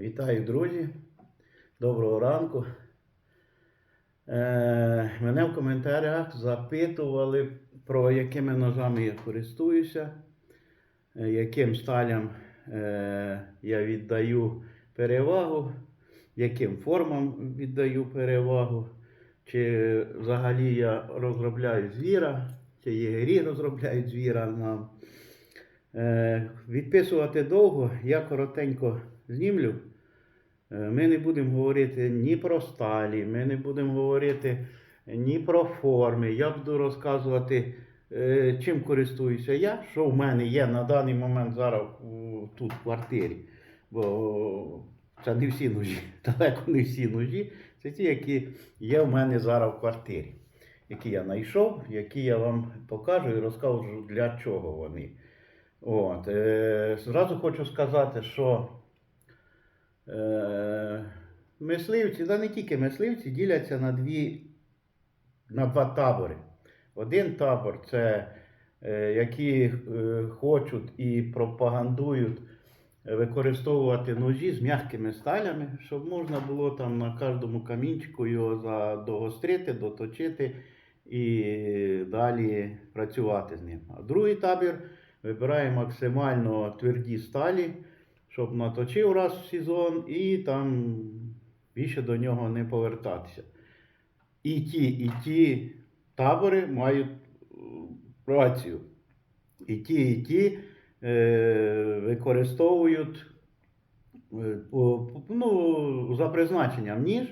Вітаю, друзі. Доброго ранку. Е, мене в коментарях запитували, про якими ножами я користуюся, е, яким сталям е, я віддаю перевагу, яким формам віддаю перевагу, чи взагалі я розробляю звіра, чи єгері розробляють звіра нам. Відписувати довго, я коротенько знімлю. Е, Ми не будемо говорити ні про сталі, ми не будемо говорити ні про форми. Я буду розказувати, е, чим користуюся я, що в мене є на даний момент зараз тут в квартирі. Бо це не всі ножі, далеко не всі ножі. Це ті, які є в мене зараз в квартирі, які я знайшов, які я вам покажу і розкажу, для чого вони. От, е, зразу хочу сказати, що мисливці, да не тільки мисливці, діляться на, дві, на два табори. Один табор це е, які е, хочуть і пропагандують е, використовувати ножі з м'якими сталями, щоб можна було там на кожному камінчику його задогострити, доточити і далі працювати з ним. А другий табір вибирає максимально тверді сталі, щоб наточив раз в сезон і там більше до нього не повертатися. І ті, і ті табори мають е, працю. І ті, і ті е, використовують е, ну, за призначенням ніж.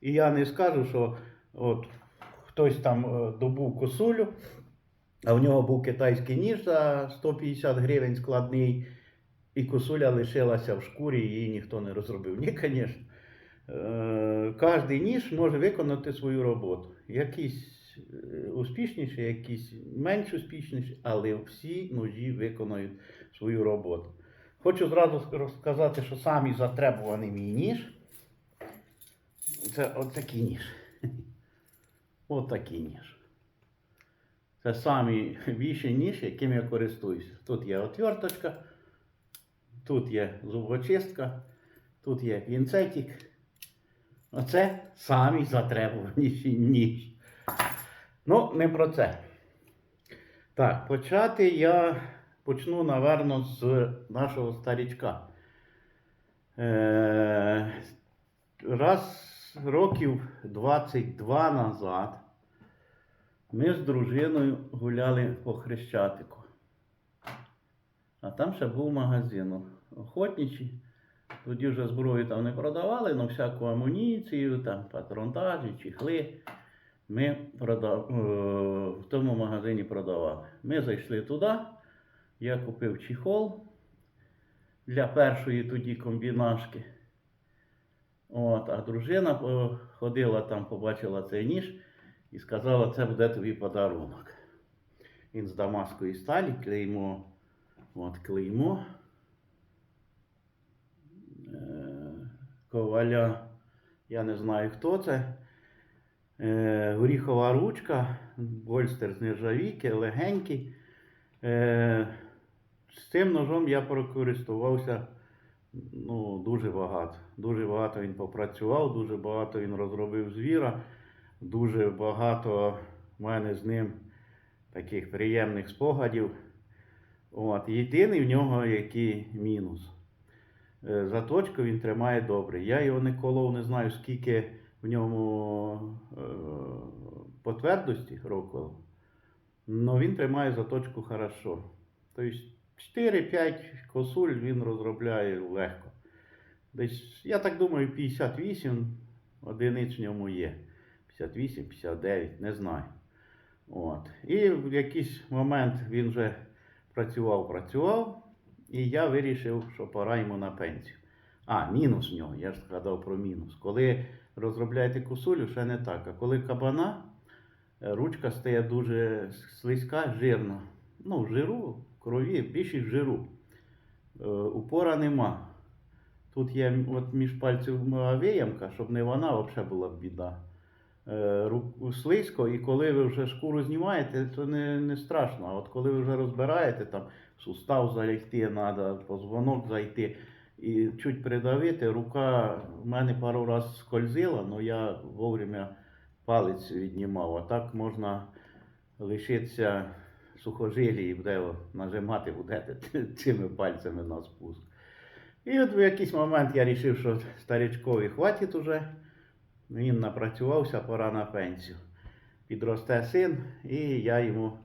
І я не скажу, що от хтось там е, добув косулю, а в нього був китайський ніж за 150 гривень складний, і косуля лишилася в шкурі, її ніхто не розробив. Ні, звісно. Е, Кожний ніж може виконати свою роботу. Якісь е, успішніші, якісь менш успішніші, але всі ножі виконують свою роботу. Хочу зразу розказати, що самий затребуваний мій ніж. Це отакий ніж. Отакий ніж. Це самий більший ніж, яким я користуюся. Тут є отверточка, тут є зубочистка, тут є пінцетик. Оце самий затребуваніший ніж. Ну, не про це. Так, почати я почну, напевно, з нашого старічка. Е, раз років 22 назад ми з дружиною гуляли по Хрещатику. А там ще був магазин охотничий. Тоді вже зброю там не продавали, але всяку амуніцію, там патронтажі, чехли. Ми продав... е, в тому магазині продавали. Ми зайшли туди, я купив чехол для першої тоді комбінашки. От, а дружина е, ходила там, побачила цей ніж і сказала, це буде тобі подарунок. Він з дамаської сталі, клеймо, от клеймо. Коваля, я не знаю хто це. Е, Горіхова ручка, гольстер з нержавійки, легенький. Е, З цим ножом я прокористувався ну, дуже багато. Дуже багато він попрацював, дуже багато він розробив звіра, дуже багато в мене з ним таких приємних спогадів. От. Єдиний в нього який мінус. Е, Заточку він тримає добре. Я його не колов, не знаю, скільки в ньому е, по твердості років. але він тримає заточку хорошо. Тобто 4-5 косуль він розробляє легко. Десь, я так думаю, 58 одиниць в ньому є. 58, 59, не знаю. От. І в якийсь момент він вже працював, працював, і я вирішив, що пора йому на пенсію. А, мінус в нього, я ж згадав про мінус. Коли розробляєте косулю, ще не так. А коли кабана, е, ручка стає дуже слизька, жирна. Ну, жиру, крові, більшість жиру. Е, упора нема. Тут є от між пальців виямка, щоб не вона, взагалі була біда. Е, слизько, і коли ви вже шкуру знімаєте, то не, не страшно. А от коли ви вже розбираєте, там сустав зайти треба, позвонок зайти. і чуть придавити, рука в мене пару разів скользила, але я вовремя палець віднімав. А так можна лишитися сухожилі і буде нажимати будете цими пальцями на спуск. І от в якийсь момент я вирішив, що старичкові хватить уже. Він напрацювався, пора на пенсію. Підросте син, і я йому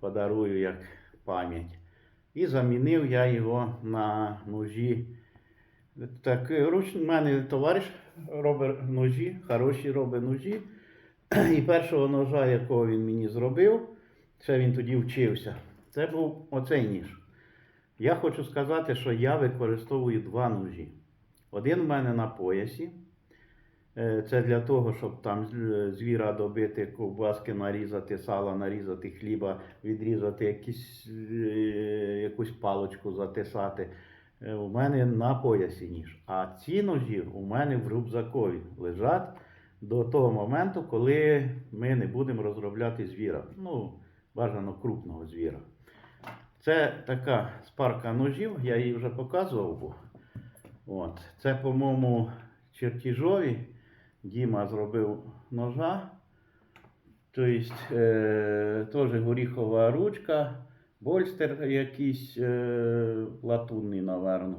подарую як пам'ять. І замінив я його на ножі. Так, руч, в мене товариш робить ножі, хороші робить ножі. І першого ножа, якого він мені зробив, ще він тоді вчився, це був оцей ніж. Я хочу сказати, що я використовую два ножі. Один в мене на поясі. Е, Це для того, щоб там звіра добити, ковбаски нарізати, сала нарізати, хліба, відрізати якісь, е, якусь палочку затисати. Е, У мене на поясі ніж. А ці ножі у мене в рюкзакові лежать до того моменту, коли ми не будемо розробляти звіра. Ну, бажано крупного звіра. Це така спарка ножів, я її вже показував. От. Це, по-моєму, чертежові. Діма зробив ножа. Тобто, е, теж горіхова ручка, больстер якийсь е, латунний, напевно.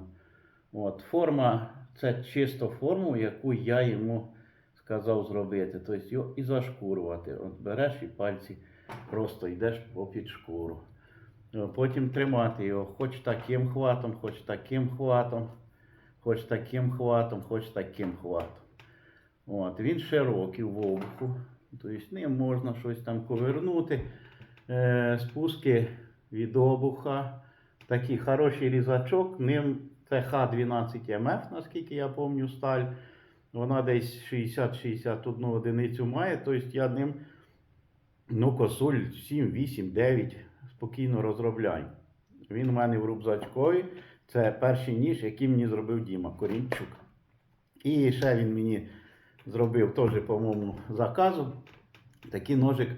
От, форма це чисто форму, яку я йому сказав зробити. Тобто і зашкурувати. От береш і пальці просто йдеш попід шкуру. Потім тримати його хоч таким хватом, хоч таким хватом, хоч таким хватом, хоч таким хватом. От, він широкий в обуху, тобто ним можна щось там ковернути. Е, спуски від обуха. Такий хороший різачок. Ним це Х12МФ, наскільки я пам'ятаю, сталь. Вона десь 60-61 одиницю має. Тобто я ним ну, косуль 7, 8, 9 спокійно розробляю. Він у мене в рюкзачкові. Це перший ніж, який мені зробив Діма Корінчук. І ще він мені зробив теж, по-моєму, заказу. Такий ножик.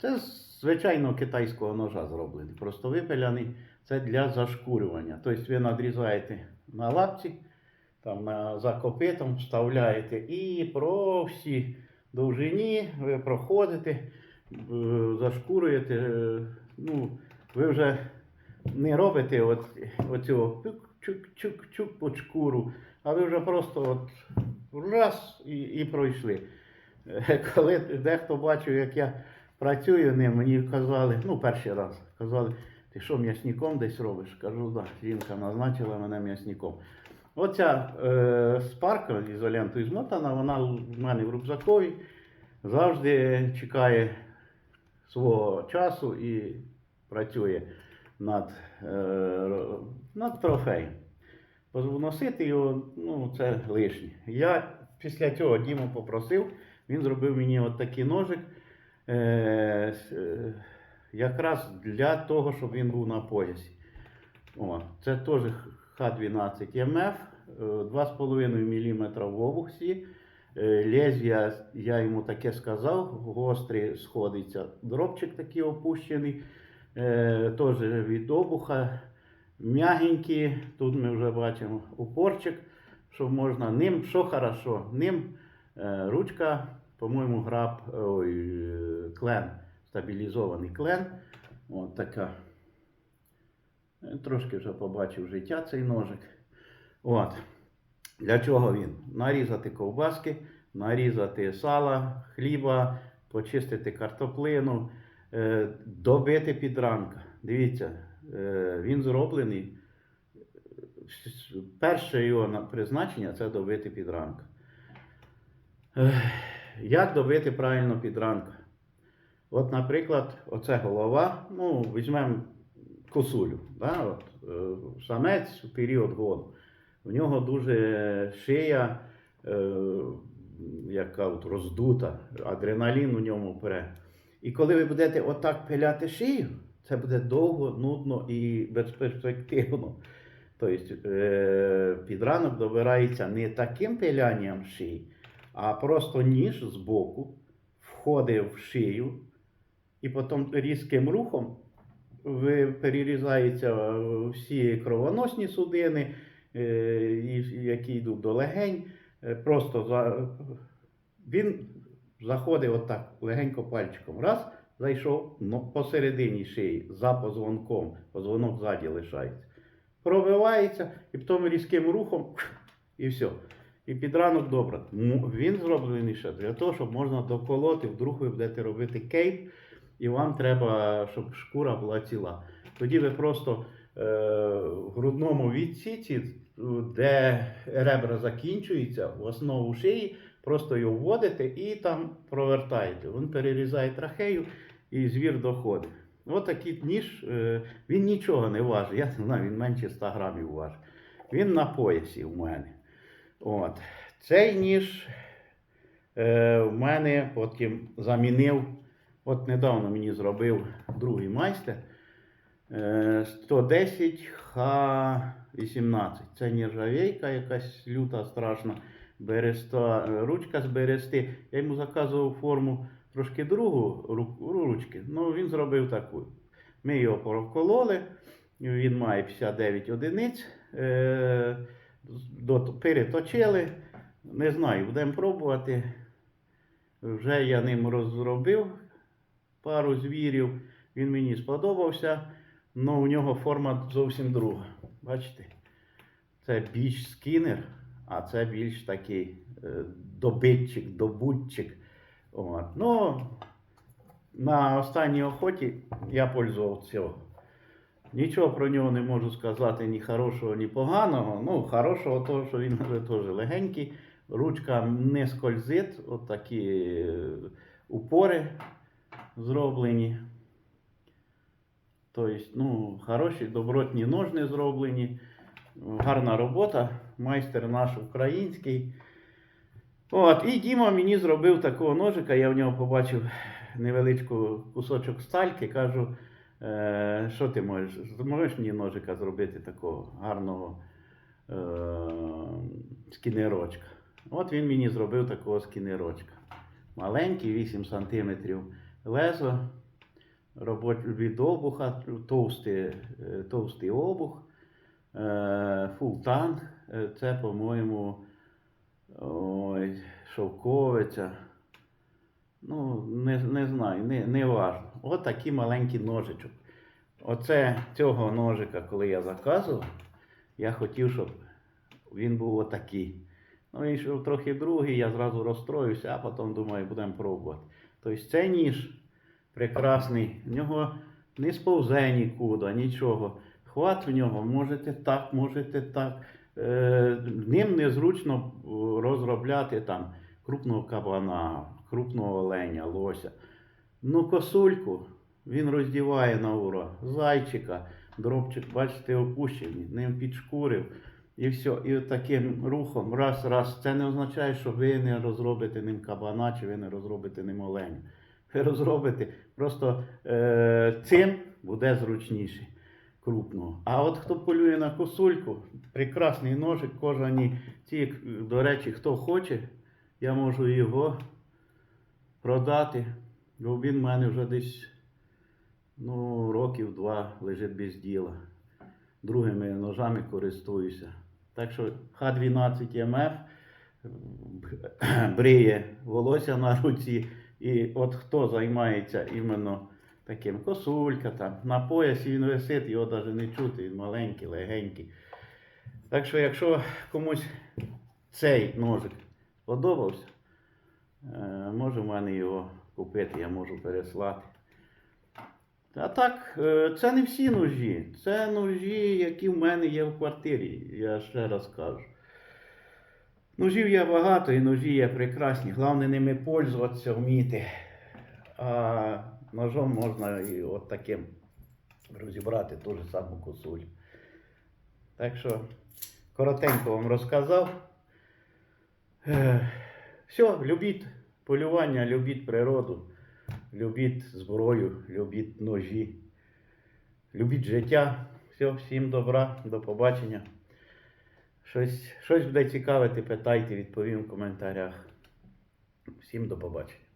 Це з звичайного китайського ножа зроблений. Просто випиляний. Це для зашкурювання. Тобто ви надрізаєте на лапці, там за копитом вставляєте і по всій довжині ви проходите, е, зашкурюєте. е, Ну, ви вже не робите от, оцього чук-чук-чук по шкуру, а ви вже просто от раз і, і пройшли. Е, Коли дехто бачив, як я працюю ним, мені казали, ну перший раз казали, ти що м'ясником десь робиш? Кажу, да, жінка назначила мене м'ясником. Оця е, спарка ізолентою змотана, вона в мене в рюкзакові завжди чекає свого часу і працює над, е, над трофеєм. Носити його, ну, це лишнє. Я після цього Діму попросив, він зробив мені от такий ножик. Е, е, якраз для того, щоб він був на поясі. О, це теж Х12 МФ, е, 2,5 мм в обухсі. Е, Лезвія, я йому таке сказав, гострий сходиться. Дробчик такий опущений, е, теж від обуха. М'ягенький, тут ми вже бачимо упорчик, що можна ним, що хорошо, ним е, ручка, по-моєму, граб, ой, клен, стабілізований клен. От така. Трошки вже побачив життя цей ножик. От. Для чого він? Нарізати ковбаски, нарізати сала, хліба, почистити картоплину, е, добити підранка. Дивіться, він зроблений. е, Перше його призначення це добити підранка. Як добити правильно підранка? От, наприклад, оце голова, ну, візьмемо косулю, да, от, е, самець у період году. В нього дуже шия, е, яка от роздута, адреналін у ньому пре. І коли ви будете отак пиляти шию, це буде довго, нудно і безперспективно. Тобто е, підранок добирається не таким пилянням шиї, а просто ніж з боку входить в шию, і потім різким рухом перерізаються всі кровоносні судини, е, які йдуть до легень. Е, Просто за... він заходить отак, легенько пальчиком. Раз, зайшов ну, посередині шиї, за позвонком, позвонок ззаді лишається. Пробивається і потім різким рухом і все. І під ранок добре. Він зроблений ще для того, щоб можна доколоти, вдруг ви будете робити кейп, і вам треба, щоб шкура була ціла. Тоді ви просто е, в грудному відсіці, де ребра закінчуються, в основу шиї, просто його вводите і там провертаєте. Він перерізає трахею і звір доходить. Ось такий ніж, е, він нічого не важить. Я не знаю, він менше 100 грамів важить. Він на поясі у мене. От. Цей ніж е, в мене потім замінив. От недавно мені зробив другий майстер. Е, 110 Х18. Це нержавейка якась люта, страшна. Береста, е, ручка з берести. Я йому заказував форму трошки другу ручки. Ну він зробив таку. Ми його прокололи. Він має 59 одиниць. Е, переточили. Не знаю, будемо пробувати. Вже я ним розробив пару звірів. Він мені сподобався, але у нього форма зовсім друга. Бачите? Це більш скінер, а це більш такий е, добитчик, добутчик. От. Ну, на останній охоті я пользував цього. Нічого про нього не можу сказати ні хорошого, ні поганого. Ну, хорошого, того, що він вже теж легенький. Ручка не скользить, от такі е, упори зроблені. Тобто, ну, хороші, добротні ножни зроблені. Гарна робота. Майстер наш український. От, і Діма мені зробив такого ножика. Я в нього побачив невеличку кусочок стальки. Кажу, е, що ти можеш? Можеш мені ножика зробити такого гарного е, скінерочка. От він мені зробив такого скінерочка. Маленький, 8 см лезо, від обуха, товстий, е, товстий обух, е, фултан. Е, Це, по-моєму, ой, шовковиця. Ну, не, не знаю, не, не важно. От такий маленький ножичок. Оце цього ножика, коли я заказував, я хотів, щоб він був отакий. Ну, він йшов трохи другий, я зразу розстроївся, а потім думаю, будемо пробувати. Тобто цей ніж прекрасний, в нього не сповзе нікуди, нічого. Хват в нього, можете так, можете так. Е, ним незручно е, розробляти там крупного кабана, крупного оленя, лося. Ну, косульку він роздіває на ура. Зайчика, дробчик, бачите, опущений, ним підшкурив. І все. І таким рухом, раз, раз. Це не означає, що ви не розробите ним кабана, чи ви не розробите ним оленя. Ви розробите, просто е, цим буде зручніше крупного. А от хто полює на косульку, прекрасний ножик, кожані ці, до речі, хто хоче, я можу його продати. Бо він в мене вже десь ну, років два лежить без діла. Другими ножами користуюся. Так що Х12 МФ бриє волосся на руці. І от хто займається іменно таким косулька, там, на поясі він висить, його навіть не чути, він маленький, легенький. Так що, якщо комусь цей ножик сподобався, е, може в мене його купити, я можу переслати. А так, е, це не всі ножі. Це ножі, які в мене є в квартирі, я ще раз кажу. Ножів є багато і ножі є прекрасні. Головне ними пользуватися, вміти. А ножом можна і от таким розібрати ту ж саму косулю. Так що коротенько вам розказав. Е, Все, любіть полювання, любіть природу, любіть зброю, любіть ножі, любіть життя. Все, всім добра, до побачення. Щось, щось буде цікавити, питайте, відповім в коментарях. Всім до побачення.